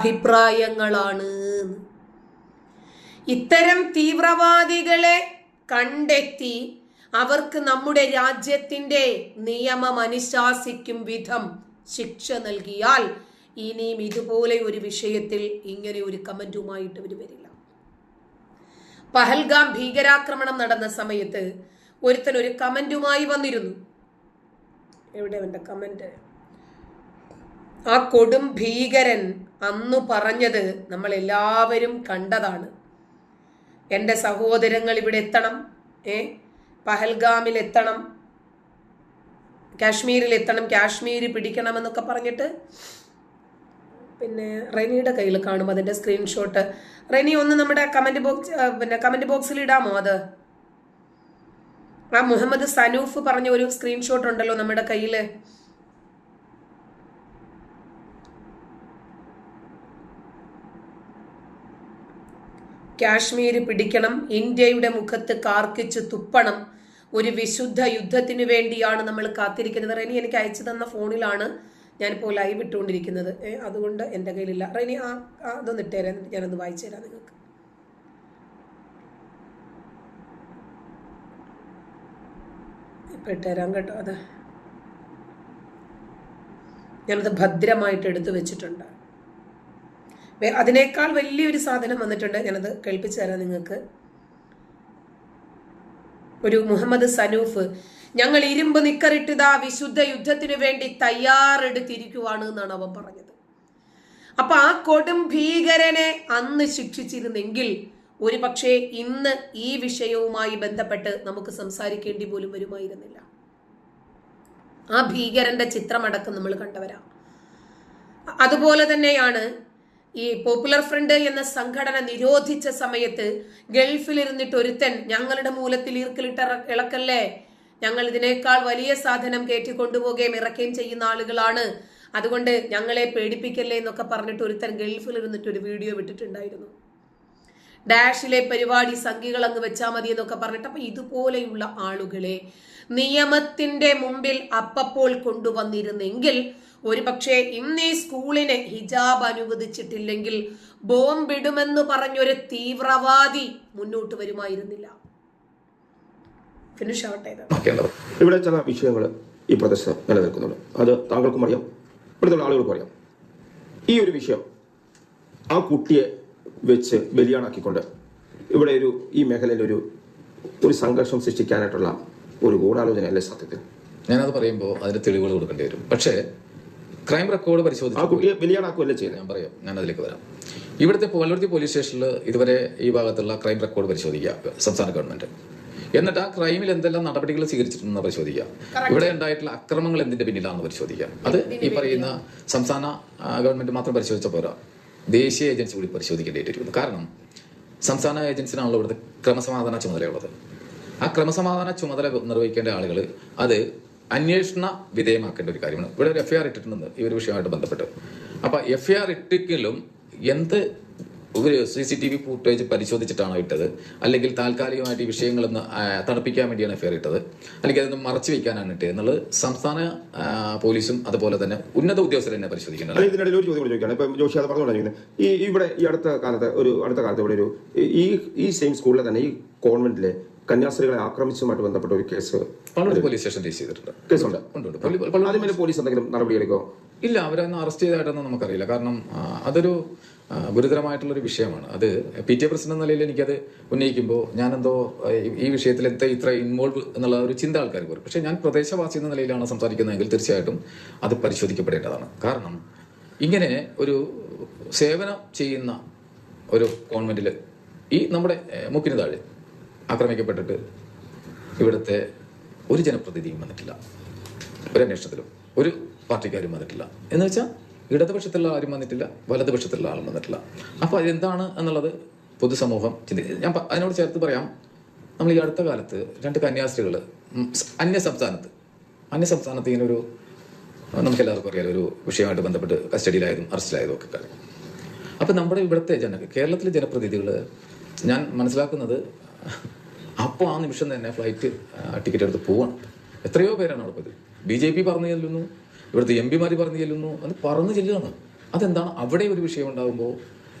അഭിപ്രായങ്ങളാണ്. ഇത്തരം തീവ്രവാദികളെ കണ്ടെത്തി അവർക്ക് നമ്മുടെ രാജ്യത്തിന്റെ നിയമം അനുശാസിക്കും വിധം ശിക്ഷ നൽകിയാൽ ഇനിയും ഇതുപോലെ ഒരു വിഷയത്തിൽ ഇങ്ങനെ ഒരു കമന്റുമായിട്ട് ഇവർ വരില്ല. പഹൽഗാം ഭീകരാക്രമണം നടന്ന സമയത്ത് ഒരുത്തൻ ഒരു കമന്റുമായി വന്നിരുന്നു. എവിടെ അവന്റെ കമന്റ് ആ കൊടും ഭീകരൻ അന്നു പറഞ്ഞത് നമ്മൾ എല്ലാവരും കണ്ടതാണ്. എന്റെ സഹോദരങ്ങൾ ഇവിടെ എത്തണം ഏ? പഹൽഗാമിൽ എത്തണം കാശ്മീരിൽ എത്തണം കാശ്മീർ പിടിക്കണമെന്നൊക്കെ പറഞ്ഞിട്ട് പിന്നെ റെനിയുടെ കയ്യിൽ കാണും അതിന്റെ സ്ക്രീൻഷോട്ട്. റെനി ഒന്ന് നമ്മുടെ കമന്റ് ബോക്സ് പിന്നെ കമന്റ് ബോക്സിൽ ഇടാമോ അത്? ആ മുഹമ്മദ് സനൂഫ് പറഞ്ഞ ഒരു സ്ക്രീൻഷോട്ട് ഉണ്ടല്ലോ നമ്മുടെ കയ്യിൽ. കാശ്മീർ പിടിക്കണം ഇന്ത്യയുടെ മുഖത്ത് കാർക്കിച്ച് തുപ്പണം ഒരു വിശുദ്ധ യുദ്ധത്തിന് വേണ്ടിയാണ് നമ്മൾ കാത്തിരിക്കുന്നത്. റെനി എനിക്ക് അയച്ചു തന്ന ഫോണിലാണ് ഞാനിപ്പോൾ ലൈവ് ഇട്ടുകൊണ്ടിരിക്കുന്നത്. അതുകൊണ്ട് എന്റെ കയ്യിലില്ല. റെനി ആ അതൊന്ന് ഇട്ടേരാ ഞാനൊന്ന് വായിച്ചു തരാം നിങ്ങൾക്ക്. ഇപ്പം ഇട്ടുതരാം കേട്ടോ അത്. ഞാനത് ഭദ്രമായിട്ട് എടുത്തു വെച്ചിട്ടുണ്ട്. അതിനേക്കാൾ വലിയൊരു സാധനം വന്നിട്ടുണ്ട്. ഞാനത് കേൾപ്പിച്ചു തരാം നിങ്ങൾക്ക്. ഒരു മുഹമ്മദ് സനൂഫ് ഞങ്ങൾ ഇരുമ്പ് നിക്കറിട്ടിതാ വിശുദ്ധ യുദ്ധത്തിനു വേണ്ടി തയ്യാറെടുത്തിരിക്കുവാണ് എന്നാണ് അവൻ പറഞ്ഞത്. അപ്പൊ ആ കൊടും ഭീകരനെ അന്ന് ശിക്ഷിച്ചിരുന്നെങ്കിൽ ഒരു പക്ഷേ ഇന്ന് ഈ വിഷയവുമായി ബന്ധപ്പെട്ട് നമുക്ക് സംസാരിക്കേണ്ടി പോലും വരുമായിരുന്നില്ല. ആ ഭീകരന്റെ ചിത്രമടക്കം നമ്മൾ കണ്ടവരാ. അതുപോലെ തന്നെയാണ് ഈ പോപ്പുലർ ഫ്രണ്ട് എന്ന സംഘടന നിരോധിച്ച സമയത്ത് ഗൾഫിലിരുന്നിട്ട് ഒരുത്തൻ ഞങ്ങളുടെ മൂലത്തിൽ ഈർക്കിലിട്ട ഇളക്കല്ലേ? ഞങ്ങൾ ഇതിനേക്കാൾ വലിയ സാധനം കയറ്റി കൊണ്ടുപോവുകയും ഇറക്കുകയും ചെയ്യുന്ന ആളുകളാണ്. അതുകൊണ്ട് ഞങ്ങളെ പേടിപ്പിക്കല്ലേ എന്നൊക്കെ പറഞ്ഞിട്ട് ഒരുത്തൻ ഗൾഫിൽ ഇരുന്നിട്ട് ഒരു വീഡിയോ വിട്ടിട്ടുണ്ടായിരുന്നു. ഡാഷിലെ പരിപാടി സംഖ്യകൾ അങ്ങ് വെച്ചാൽ മതി എന്നൊക്കെ പറഞ്ഞിട്ട് അപ്പൊ ഇതുപോലെയുള്ള ആളുകളെ നിയമത്തിന്റെ മുമ്പിൽ അപ്പപ്പോൾ കൊണ്ടുവന്നിരുന്നെങ്കിൽ ഒരു പക്ഷേ ഇന്ന് ഈ സ്കൂളിന് ഹിജാബ് അനുവദിച്ചിട്ടില്ലെങ്കിൽ ബോംബിടുമെന്ന് പറഞ്ഞൊരു തീവ്രവാദി മുന്നോട്ട് വരുമായിരുന്നില്ല. ഫിനിഷ് ആവട്ടെ ഇവിടെ ചില വിഷയങ്ങൾ ഈ പ്രദേശത്ത് നിലനിൽക്കുന്നുണ്ട്. അത് താങ്കൾക്കും അറിയാം. ഇവിടുത്തെ ആളുകൾക്കും അറിയാം. ഈ ഒരു വിഷയം ആ കുട്ടിയെ വെച്ച് ബലിയാണാക്കിക്കൊണ്ട് ഇവിടെ ഒരു ഈ മേഖലയിൽ ഒരു ഒരു സംഘർഷം സൃഷ്ടിക്കാനായിട്ടുള്ള ഒരു ഗൂഢാലോചനയല്ലേ സത്യത്തിൽ ഞാനത് പറയുമ്പോൾ അതിന് തെളിവുകൾ കൊടുക്കേണ്ടി വരും. പക്ഷേ ക്രൈം റെക്കോർഡ് ആ പരിശോധിച്ചു കുട്ടിയെ ബലിയാണാക്കുകയല്ലേ ചെയ്യുന്നത് ഞാൻ പറയാം. ഞാൻ അതിലേക്ക് വരാം. ഇവിടുത്തെ പോലവർത്തി പോലീസ് സ്റ്റേഷനിൽ ഇതുവരെ ഈ ഭാഗത്തുള്ള ക്രൈം റെക്കോർഡ് പരിശോധിക്കുക സംസ്ഥാന ഗവൺമെന്റ് എന്നിട്ട് ആ ക്രൈമിൽ എന്തെല്ലാം നടപടികൾ സ്വീകരിച്ചിട്ടുണ്ടെന്ന് പരിശോധിക്കുക. ഇവിടെ ഉണ്ടായിട്ടുള്ള അക്രമങ്ങൾ എന്തിന്റെ പിന്നിലാണെന്ന് പരിശോധിക്കുക. അത് ഈ പറയുന്ന സംസ്ഥാന ഗവൺമെന്റ് മാത്രം പരിശോധിച്ച പോരാ. ദേശീയ ഏജൻസി കൂടി പരിശോധിക്കേണ്ടിയിരിക്കുന്നു കാരണം സംസ്ഥാന ഏജൻസിനാണല്ലോ ഇവിടുത്തെ ക്രമസമാധാന ചുമതലയുള്ളത്. ആ ക്രമസമാധാന ചുമതല നിർവഹിക്കേണ്ട ആളുകൾ അത് അന്വേഷണ വിധേയമാക്കേണ്ട ഒരു കാര്യമാണ്. ഇവിടെ ഒരു എഫ്ഐആർ ഇട്ടിട്ടുണ്ട് ഈ ഒരു വിഷയമായിട്ട് ബന്ധപ്പെട്ട്. അപ്പൊ എഫ്ഐആർ ഇട്ടിക്കലും എന്ത് C C T V footage പരിശോധിച്ചിട്ടാണോ ഇട്ടത്? അല്ലെങ്കിൽ താൽക്കാലികമായിട്ട് ഈ വിഷയങ്ങളൊന്ന് തണുപ്പിക്കാൻ വേണ്ടിയാണ് എഫ്ഐആർ ഇട്ടത്? അല്ലെങ്കിൽ അതൊന്ന് മറച്ചു വെക്കാനാണ് ഇട്ടത് എന്നുള്ളത് സംസ്ഥാന പോലീസും അതുപോലെ തന്നെ ഉന്നത ഉദ്യോഗസ്ഥർ തന്നെ പരിശോധിക്കുന്നുണ്ട്. ഒരു ചോദ്യം ചോദിക്കുകയാണ്. ഇപ്പം ജോഷി അത് പറഞ്ഞുകൊണ്ടിരിക്കുന്നത് ഈ ഇവിടെ ഈ അടുത്ത കാലത്ത് ഒരു അടുത്ത കാലത്ത് ഇവിടെ ഒരു ഈ ഈ സെയിം സ്കൂളിലെ തന്നെ ഈ കോൺവെന്റിലെ കന്യാസ്ത്രീകളെ ആക്രമിച്ചതുമായിട്ട് ബന്ധപ്പെട്ട ഒരു case Pallur police station register ചെയ്തിട്ടുണ്ട്. കേസുണ്ട്. അതിന്മേൽ പോലീസ് എന്തെങ്കിലും നടപടിയെടുക്കോ ഇല്ല അവരൊന്നും അറസ്റ്റ് ചെയ്തതായിട്ടൊന്നും നമുക്കറിയില്ല. കാരണം അതൊരു ഗുരുതരമായിട്ടുള്ള ഒരു വിഷയമാണ്. അത് പി ടി എ പ്രസിഡന്റ് എന്ന നിലയിൽ എനിക്കത് ഉന്നയിക്കുമ്പോൾ ഞാനെന്തോ എന്തോ ഈ- വിഷയത്തിൽ എന്താ ഇത്ര ഇൻവോൾവ് എന്നുള്ള ഒരു ചിന്ത ആൾക്കാർക്ക് വരും പക്ഷേ ഞാൻ പ്രദേശവാസി എന്ന നിലയിലാണ് സംസാരിക്കുന്നതെങ്കിൽ തീർച്ചയായിട്ടും അത് പരിശോധിക്കപ്പെടേണ്ടതാണ്. കാരണം ഇങ്ങനെ ഒരു സേവനം ചെയ്യുന്ന ഒരു കോൺവെന്റിൽ ഈ നമ്മുടെ മുക്കിന് താഴെ ആക്രമിക്കപ്പെട്ടിട്ട് ഇവിടുത്തെ ഒരു ജനപ്രതിനിധിയും വന്നിട്ടില്ല. ഒരു അന്വേഷണത്തിലും ഒരു പാർട്ടിക്കാരും വന്നിട്ടില്ല. എന്ന് വെച്ചാൽ ഇടതുപക്ഷത്തുള്ള ആരും വന്നിട്ടില്ല വലതുപക്ഷത്തുള്ള ആളും വന്നിട്ടില്ല. അപ്പോൾ അതെന്താണ് എന്നുള്ളത് പൊതുസമൂഹം ചിന്തിക്കുന്നത് ഞാൻ അതിനോട് ചേർത്ത് പറയാം. നമ്മൾ ഈ അടുത്ത കാലത്ത് രണ്ട് കന്യാസ്ത്രീകൾ അന്യ സംസ്ഥാനത്ത് അന്യ സംസ്ഥാനത്ത് ഇങ്ങനെ ഒരു നമുക്ക് എല്ലാവർക്കും അറിയാലോ ഒരു വിഷയമായിട്ട് ബന്ധപ്പെട്ട് കസ്റ്റഡിയിലായതും അറസ്റ്റിലായതും ഒക്കെ കാര്യം. അപ്പം നമ്മുടെ ഇവിടുത്തെ ജന കേരളത്തിലെ ജനപ്രതിനിധികൾ ഞാൻ മനസ്സിലാക്കുന്നത് അപ്പോൾ ആ നിമിഷം തന്നെ ഫ്ലൈറ്റ് ടിക്കറ്റ് എടുത്ത് പോവാണ്. എത്രയോ പേരാണ് അവിടെ പോയത്. ബി ജെ പി പറഞ്ഞു ചെല്ലുന്നു ഇവിടുത്തെ എം പിമാർ പറഞ്ഞു ചെല്ലുന്നു അത് പറഞ്ഞു ചെല്ലുകയാണ്. അതെന്താണ് അവിടെ ഒരു വിഷയം ഉണ്ടാകുമ്പോൾ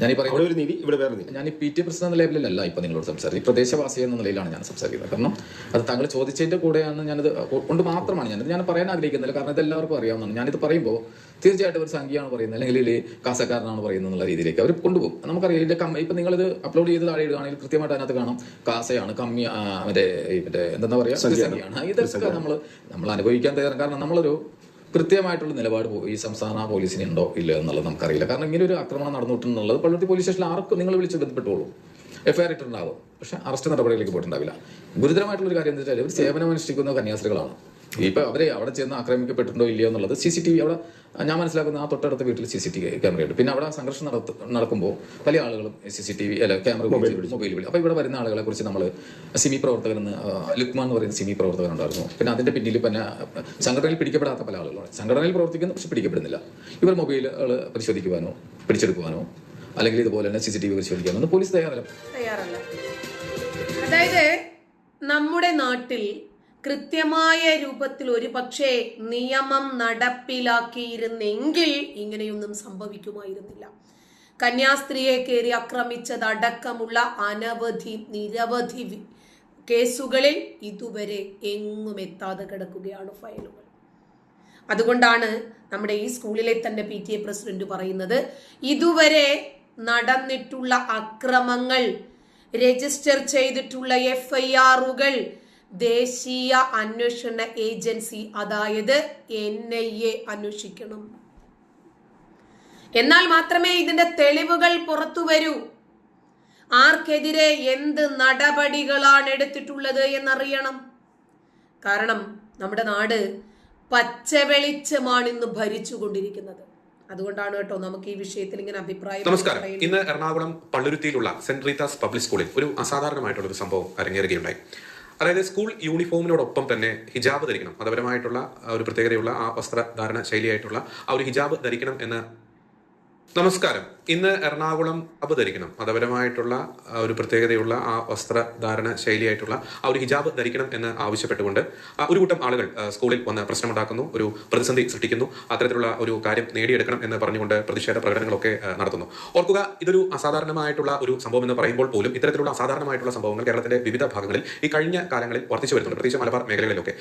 ഞാൻ ഈ പറയുന്നത് ഒരു നീതി ഇവിടെ വേറെ നീതി ഞാൻ ഈ പി ടി പ്രസിഡന്റ് എന്ന ലെവലിലല്ല ഇപ്പൊ നിങ്ങളോട് സംസാരിക്കുന്നത് ഈ പ്രദേശവാസി എന്ന നിലയിലാണ് ഞാൻ സംസാരിക്കുന്നത്. കാരണം അത് താങ്കൾ ചോദിച്ചതിന്റെ കൂടെയാണ് ഞാനത് കൊണ്ട് മാത്രമാണ് ഞാനത് ഞാൻ പറയാൻ ആഗ്രഹിക്കുന്നില്ല. കാരണം ഇത് എല്ലാവർക്കും അറിയാവുന്നതാണ്. ഞാനിത് പറയുമ്പോൾ തീർച്ചയായിട്ടും ഒരു സംഖ്യയാണ് പറയുന്നത്. അല്ലെങ്കിൽ കാസക്കാരനാണ് പറയുന്നത് എന്നുള്ള രീതിയിലേക്ക് അവർ കൊണ്ടുപോകും. നമുക്കറിയാം ഇതിന്റെ കമ്മി ഇപ്പൊ നിങ്ങളിത് അപ്ലോഡ് ചെയ്ത് താഴെ ഇടുകയാണെങ്കിൽ കൃത്യമായിട്ട് അതിനകത്ത് കാണാം. കാസയാണ് കമ്മി മറ്റേ മറ്റേ എന്താ പറയാ സംഖ്യയാണ്. ഇതൊക്കെ നമ്മൾ നമ്മൾ അനുഭവിക്കാൻ തയ്യാറാണ്. കാരണം നമ്മളൊരു കൃത്യമായിട്ടുള്ള നിലപാട് ഈ സംസ്ഥാന പോലീസിന് ഉണ്ടോ ഇല്ല എന്നുള്ളത് നമുക്കറിയില്ല. കാരണം ഇങ്ങനെ ഒരു ആക്രമണം നടന്നിട്ടുണ്ടെന്നുള്ളത് പള്ളുരുത്തി പോലീസ് സ്റ്റേഷനിൽ ആർക്കും നിങ്ങൾ വിളിച്ച് ബന്ധപ്പെട്ടോളൂ. എഫ്ഐആർ ഇട്ടിട്ടുണ്ടാവും. പക്ഷെ അറസ്റ്റ് നടപടികളിലേക്ക് പോയിട്ടുണ്ടാവില്ല. ഗുരുതരമായിട്ടുള്ള ഒരു കാര്യം എന്താ വെച്ചാൽ ഒരു സേവനം അനുഷ്ഠിക്കുന്ന കന്യാസ്ത്രീകളാണ്. ഇപ്പൊ അവരെ അവിടെ ചെന്ന് ആക്രമിക്കപ്പെട്ടിട്ടുണ്ടോ ഇല്ലയോ എന്നുള്ളത് സി സി ടി വി അവിടെ ഞാൻ മനസ്സിലാക്കുന്ന ആ തൊട്ടടുത്ത വീട്ടിൽ സി സി ടി ക്യാമറയുണ്ട്. പിന്നെ അവിടെ സംഘർഷം നടത്ത നടക്കുമ്പോൾ പല ആളുകളും സി സി ടി വി അല്ല ക്യാമറ മൊബൈൽ വിളി അപ്പോൾ ഇവിടെ വരുന്ന ആളുകളെ കുറിച്ച് നമ്മൾ സിമി ആ, ലുക്മാൻ എന്ന് പറയുന്ന സിമി പ്രവർത്തകൻ ഉണ്ടായിരുന്നു പിന്നെ അതിന്റെ പിന്നിൽ പിന്നെ സംഘടനയിൽ പിടിക്കപ്പെടാത്ത പല ആളുകളാണ് സംഘടനയിൽ പ്രവർത്തിക്കുന്നു പക്ഷെ പിടിക്കപ്പെടുന്നില്ല. ഇവർ മൊബൈലുകൾ പരിശോധിക്കുവാനോ പിടിച്ചെടുക്കുവാനോ അല്ലെങ്കിൽ ഇതുപോലെ തന്നെ സി സി ടി വി പരിശോധിക്കാനോ ഒന്നും പോലീസ് തയ്യാറല്ല. തയ്യാറല്ല. അതായത് നമ്മുടെ നാട്ടിൽ കൃത്യമായ രൂപത്തിൽ ഒരു പക്ഷേ നിയമം നടപ്പിലാക്കിയിരുന്നെങ്കിൽ ഇങ്ങനെയൊന്നും സംഭവിക്കുമായിരുന്നില്ല. കന്യാസ്ത്രീയെ കയറി ആക്രമിച്ചതടക്കമുള്ള അനവധി നിരവധി കേസുകളിൽ ഇതുവരെ എങ്ങും എത്താതെ കിടക്കുകയാണ് ഫയലുകൾ. അതുകൊണ്ടാണ് നമ്മുടെ ഈ സ്കൂളിലെ തന്നെ പി ടി എ പ്രസിഡന്റ് പറയുന്നത് ഇതുവരെ നടന്നിട്ടുള്ള അക്രമങ്ങൾ രജിസ്റ്റർ ചെയ്തിട്ടുള്ള എഫ്ഐആറുകൾ ദേശീയ അന്വേഷണ ഏജൻസി അതായത് എൻ ഐ എ അന്വേഷിക്കണം. എന്നാൽ മാത്രമേ ഇതിന്റെ തെളിവുകൾ പുറത്തു വരൂ. ആർക്കെതിരെ എന്ത് നടപടികളാണ് എടുത്തിട്ടുള്ളത് എന്നറിയണം. കാരണം നമ്മുടെ നാട് പച്ചവെളിച്ചമാണ് ഇന്ന് ഭരിച്ചുകൊണ്ടിരിക്കുന്നത്. അതുകൊണ്ടാണ് കേട്ടോ നമുക്ക് ഈ വിഷയത്തിൽ ഇങ്ങനെ അഭിപ്രായം നമസ്കാരം. ഇന്ന് എറണാകുളം പള്ളുരുത്തിയിലുള്ള സെന്റ് റീതാസ് പബ്ലിക് സ്കൂളിൽ ഒരു അസാധാരണമായിട്ടുള്ള ഒരു സംഭവം അരങ്ങേറുകയുണ്ടായി. അതായത് സ്കൂൾ യൂണിഫോമിനോടൊപ്പം തന്നെ ഹിജാബ് ധരിക്കണം. മതപരമായിട്ടുള്ള ഒരു പ്രത്യേകതയുള്ള ആ വസ്ത്രധാരണ ശൈലിയായിട്ടുള്ള ആ ഒരു ഹിജാബ് ധരിക്കണം എന്ന് നമസ്കാരം. ഇന്ന് എറണാകുളം അപധരിക്കണം. ധരിക്കണം മതപരമായിട്ടുള്ള ഒരു പ്രത്യേകതയുള്ള ആ വസ്ത്രധാരണ ശൈലിയായിട്ടുള്ള ആ ഒരു ഹിജാബ് ധരിക്കണം എന്ന് ആവശ്യപ്പെട്ടുകൊണ്ട് ഒരു കൂട്ടം ആളുകൾ സ്കൂളിൽ വന്ന് പ്രശ്നമുണ്ടാക്കുന്നു ഒരു പ്രതിസന്ധി സൃഷ്ടിക്കുന്നു അത്തരത്തിലുള്ള ഒരു കാര്യം നേടിയെടുക്കണം എന്ന് പറഞ്ഞുകൊണ്ട് പ്രതിഷേധ പ്രകടനങ്ങളൊക്കെ നടത്തുന്നു. ഓർക്കുക ഇതൊരു അസാധാരണമായിട്ടുള്ള ഒരു സംഭവം എന്ന് പറയുമ്പോൾ പോലും ഇത്തരത്തിലുള്ള അസാധാരണമായിട്ടുള്ള സംഭവങ്ങൾ കേരളത്തിന്റെ വിവിധ ഭാഗങ്ങളിൽ ഈ കഴിഞ്ഞ കാലങ്ങളിൽ വർദ്ധിച്ചു വരുന്നുണ്ട്. പ്രത്യേകിച്ച് മലബാർ മേഖലകളിലൊക്കെ.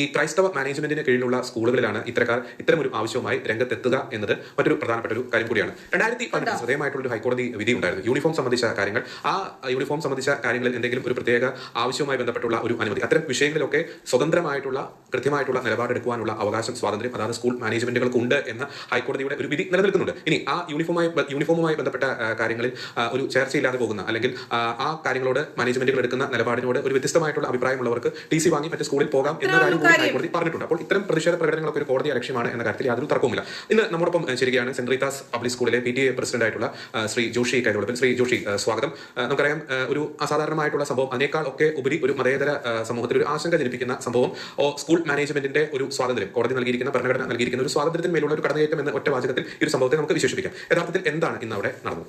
ഈ ക്രൈസ്തവ മാനേജ്മെന്റിന് കീഴിലുള്ള സ്കൂളുകളിലാണ് ഇത്തരക്കാർ ഇത്തരം ഒരു ആവശ്യവുമായി രംഗത്തെത്തുക എന്നത് മറ്റൊരു പ്രധാനപ്പെട്ട ഒരു കാര്യം കൂടിയാണ്. രണ്ടായിരത്തി പതിനെട്ട് ശ്രദ്ധേയമായിട്ടുള്ള ഒരു ഹൈക്കോടതി വിധി ഉണ്ടായിരുന്നു യൂണിഫോം സംബന്ധിച്ച കാര്യങ്ങൾ. ആ യൂണിഫോം സംബന്ധിച്ച കാര്യങ്ങളിൽ എന്തെങ്കിലും ഒരു പ്രത്യേക ആവശ്യവുമായി ബന്ധപ്പെട്ടുള്ള ഒരു അനുമതി. അത്തരം വിഷയങ്ങളിലൊക്കെ സ്വതന്ത്രമായിട്ടുള്ള കൃത്യമായിട്ടുള്ള നിലപാടെടുക്കുവാനുള്ള അവകാശം സ്വാതന്ത്ര്യം അതായത് സ്കൂൾ മാനേജ്മെന്റുകൾക്ക് ഉണ്ട് എന്ന ഹൈക്കോടതിയുടെ ഒരു വിധി നിലനിൽക്കുന്നുണ്ട്. ഇനി ആ യൂണിഫോമായി യൂണിഫോമുമായി ബന്ധപ്പെട്ട കാര്യങ്ങളിൽ ഒരു ചർച്ചയില്ലാതെ പോകുന്ന അല്ലെങ്കിൽ ആ, കാര്യങ്ങളോട് മാനേജ്മെന്റുകൾ എടുക്കുന്ന നിലപാടിനോട് ഒരു വ്യത്യസ്തമായിട്ടുള്ള അഭിപ്രായമുള്ളവർക്ക് ടി സി വാങ്ങി മറ്റു സ്കൂളിൽ പോകാം എന്ന കാര്യം കൂടി ഹൈക്കോടതി പറഞ്ഞിട്ടുണ്ട്. അപ്പോൾ ഇത്തരം പ്രതിഷേധ പ്രകടനങ്ങളൊക്കെ ഒരു കോടതി ലക്ഷ്യമാണ് എന്ന കാര്യത്തിൽ യാതൊരു തർക്കവുമില്ല. ഇന്ന് നമ്മോടൊപ്പം ശരിയാണ് സെന്റ് റീതാസ് പബ്ലിക് സ്കൂളിലെ പി ടി എ പ്രസിഡന്റ് ആയിട്ടുള്ള ശ്രീ ജോഷി കൈതോളപ്പിൽ ശ്രീ ജോഷി സ്വാഗതം. നമുക്കറിയാം ഒരു അസാധാരണമായിട്ടുള്ള സംഭവം അതിനേക്കാൾ ഒക്കെ ഉപരി ഒരു മതേതര സമൂഹത്തിൽ ഒരു ആശങ്ക ജനിപ്പിക്കുന്ന സംഭവം ഓ, സ്കൂൾ മാനേജ്മെന്റിന്റെ ഒരു സ്വാതന്ത്ര്യം കോടതി നൽകിയിരിക്കുന്ന ഭരണഘടന നൽകിയിരിക്കുന്ന ഒരു സ്വാതന്ത്ര്യത്തിന് മേലുള്ള ഒരു കടന്നുകയറ്റം എന്ന ഒറ്റ വാചകത്തിൽ ഈ ഒരു സംഭവത്തെ നമുക്ക് വിശേഷിപ്പിക്കാം. യഥാർത്ഥത്തിൽ എന്താണ് ഇന്ന് അവിടെ നടന്നത്?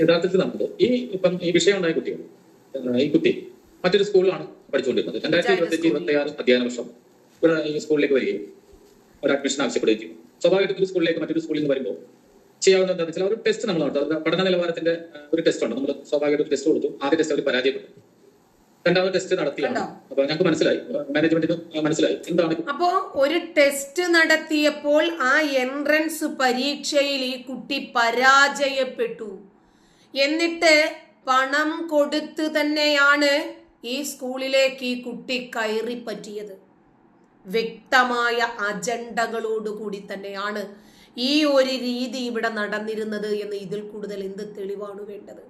യഥാർത്ഥത്തിൽ നടന്നത് ഈ ഇപ്പം ഈ വിഷയം ഉണ്ടായ കുട്ടികൾ ഈ കുട്ടി മറ്റൊരു സ്കൂളിലാണ് പഠിച്ചുകൊണ്ടിരുന്നത്. രണ്ടായിരത്തി ഇരുപത്തി ഇരുപത്തി ആറ് അധ്യയന വർഷം ഇവിടെ ഈ സ്കൂളിലേക്ക് വരികയും ഒരു അഡ്മിഷൻ ആവശ്യപ്പെടുകയും ചെയ്യും സ്വാഭാവികമായിട്ടും ഒരു സ്കൂളിലേക്ക് മറ്റൊരു സ്കൂളിൽ നിന്ന് വരുമ്പോൾ ചെയ്യാവുന്ന എന്താണെന്ന് വെച്ചാൽ ഒരു ടെസ്റ്റ് നമ്മൾ നടത്തും. പഠന നിലവാരത്തിന്റെ ഒരു ടെസ്റ്റ് ഉണ്ട് നമ്മൾ സ്വാഭാവികമായിട്ട് ഒരു ടെസ്റ്റ് കൊടുത്തു. ആദ്യ ടെസ്റ്റ് അവർ പരാജയപ്പെട്ടു. രണ്ടാമത് ടെസ്റ്റ് നടത്തിയാണ്? അപ്പൊ ഞങ്ങൾക്ക് മനസ്സിലായി. മാനേജ്മെന്റിന് മനസ്സിലായി. എന്താണ് അപ്പോ ഒരു ടെസ്റ്റ് നടത്തിയപ്പോൾ ആ എൻട്രൻസ് പരീക്ഷയിൽ ഈ കുട്ടി പരാജയപ്പെട്ടു. എന്നിട്ട് പണം കൊടുത്ത് തന്നെയാണ് ഈ സ്കൂളിലേക്ക് ഈ കുട്ടി കയറി പറ്റിയത് വ്യക്തമായ അജണ്ടകളോടുകൂടി തന്നെയാണ് ഈ ഒരു രീതി ഇവിടെ നടന്നിരുന്നത് എന്ന് ഇതിൽ കൂടുതൽ എന്ത് തെളിവാണ് വേണ്ടത്?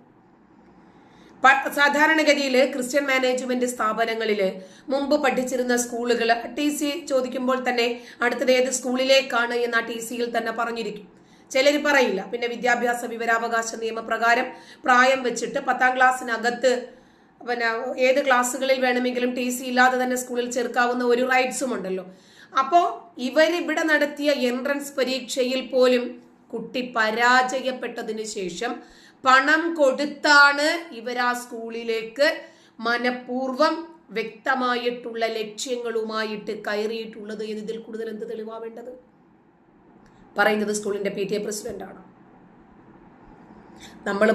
സാധാരണഗതിയിൽ ക്രിസ്ത്യൻ മാനേജ്മെന്റ് സ്ഥാപനങ്ങളിൽ മുമ്പ് പഠിച്ചിരുന്ന സ്കൂളുകൾ ടി സി ചോദിക്കുമ്പോൾ തന്നെ അടുത്തത് ഏത് സ്കൂളിലേക്കാണ് എന്ന ടി സിയിൽ തന്നെ പറഞ്ഞിരിക്കും. ചിലർ പറയില്ല. പിന്നെ വിദ്യാഭ്യാസ വിവരാവകാശ നിയമപ്രകാരം പ്രായം വെച്ചിട്ട് പത്താം ക്ലാസ്സിനകത്ത് പിന്നെ ഏത് ക്ലാസ്സുകളിൽ വേണമെങ്കിലും ടി സി ഇല്ലാതെ തന്നെ സ്കൂളിൽ ചേർക്കാവുന്ന ഒരു റൈറ്റ്സും ഉണ്ടല്ലോ. അപ്പോൾ ഇവരിവിടെ നടത്തിയ എൻട്രൻസ് പരീക്ഷയിൽ പോലും കുട്ടി പരാജയപ്പെട്ടതിന് ശേഷം പണം കൊടുത്താണ് ഇവർ ആ സ്കൂളിലേക്ക് മനഃപൂർവം വ്യക്തമായിട്ടുള്ള ലക്ഷ്യങ്ങളുമായിട്ട് കയറിയിട്ടുള്ളത് എന്ന് ഇതിൽ കൂടുതൽ എന്ത് തെളിവാവേണ്ടത്? പറയുന്നത് സ്കൂളിന്റെ പി ടി എ പ്രസിഡന്റാണ്. നമ്മൾ